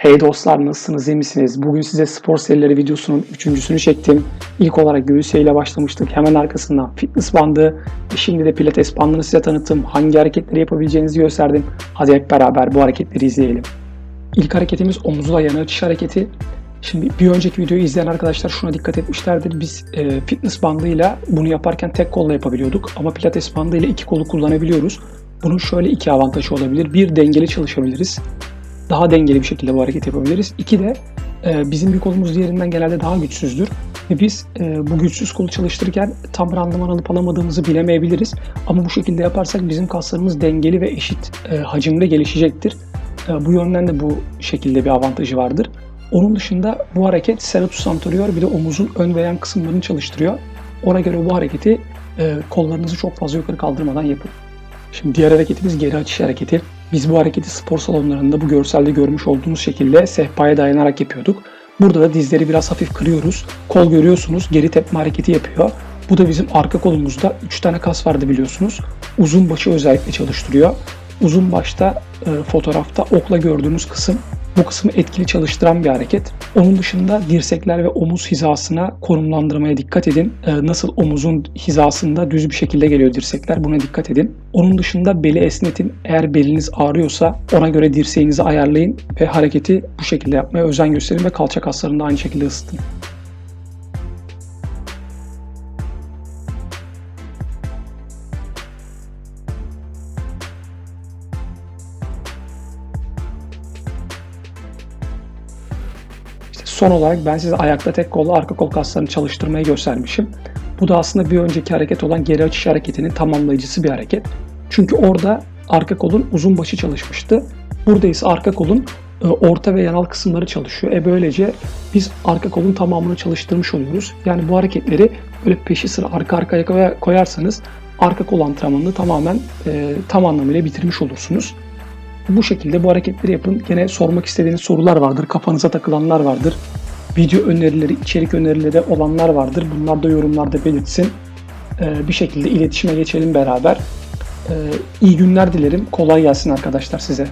Hey dostlar nasılsınız iyi misiniz? Bugün size spor serileri videosunun üçüncüsünü çektim. İlk olarak göğüs ile başlamıştık. Hemen arkasından fitness bandı. Şimdi de pilates bandını size tanıttım. Hangi hareketleri yapabileceğinizi gösterdim. Hadi hep beraber bu hareketleri izleyelim. İlk hareketimiz omuzla yana açış hareketi. Şimdi bir önceki videoyu izleyen arkadaşlar şuna dikkat etmişlerdir. Biz e, fitness bandıyla bunu yaparken tek kolla yapabiliyorduk. Ama pilates bandıyla iki kolu kullanabiliyoruz. Bunun şöyle iki avantajı olabilir. Bir dengeli çalışabiliriz daha dengeli bir şekilde bu hareket yapabiliriz. İki de e, bizim bir kolumuz diğerinden genelde daha güçsüzdür. Ve biz e, bu güçsüz kolu çalıştırırken tam randıman alıp alamadığımızı bilemeyebiliriz. Ama bu şekilde yaparsak bizim kaslarımız dengeli ve eşit e, hacimde gelişecektir. E, bu yönden de bu şekilde bir avantajı vardır. Onun dışında bu hareket serratus anterior bir de omuzun ön ve yan kısımlarını çalıştırıyor. Ona göre bu hareketi e, kollarınızı çok fazla yukarı kaldırmadan yapın. Şimdi diğer hareketimiz geri açış hareketi. Biz bu hareketi spor salonlarında bu görselde görmüş olduğunuz şekilde sehpaya dayanarak yapıyorduk. Burada da dizleri biraz hafif kırıyoruz. Kol görüyorsunuz geri tepme hareketi yapıyor. Bu da bizim arka kolumuzda 3 tane kas vardı biliyorsunuz. Uzun başı özellikle çalıştırıyor. Uzun başta e, fotoğrafta okla gördüğünüz kısım bu kısmı etkili çalıştıran bir hareket. Onun dışında dirsekler ve omuz hizasına konumlandırmaya dikkat edin. Ee, nasıl omuzun hizasında düz bir şekilde geliyor dirsekler buna dikkat edin. Onun dışında beli esnetin. Eğer beliniz ağrıyorsa ona göre dirseğinizi ayarlayın ve hareketi bu şekilde yapmaya özen gösterin ve kalça kaslarını da aynı şekilde ısıtın. Son olarak ben size ayakta tek kolla arka kol kaslarını çalıştırmayı göstermişim. Bu da aslında bir önceki hareket olan geri açış hareketinin tamamlayıcısı bir hareket. Çünkü orada arka kolun uzun başı çalışmıştı. Burada ise arka kolun e, orta ve yanal kısımları çalışıyor. E böylece biz arka kolun tamamını çalıştırmış oluyoruz. Yani bu hareketleri böyle peşi sıra arka arkaya koya- koyarsanız arka kol antrenmanını tamamen e, tam anlamıyla bitirmiş olursunuz. Bu şekilde bu hareketleri yapın. Gene sormak istediğiniz sorular vardır, kafanıza takılanlar vardır. Video önerileri, içerik önerileri olanlar vardır. Bunlar da yorumlarda belirtsin. Ee, bir şekilde iletişime geçelim beraber. Ee, iyi günler dilerim. Kolay gelsin arkadaşlar size.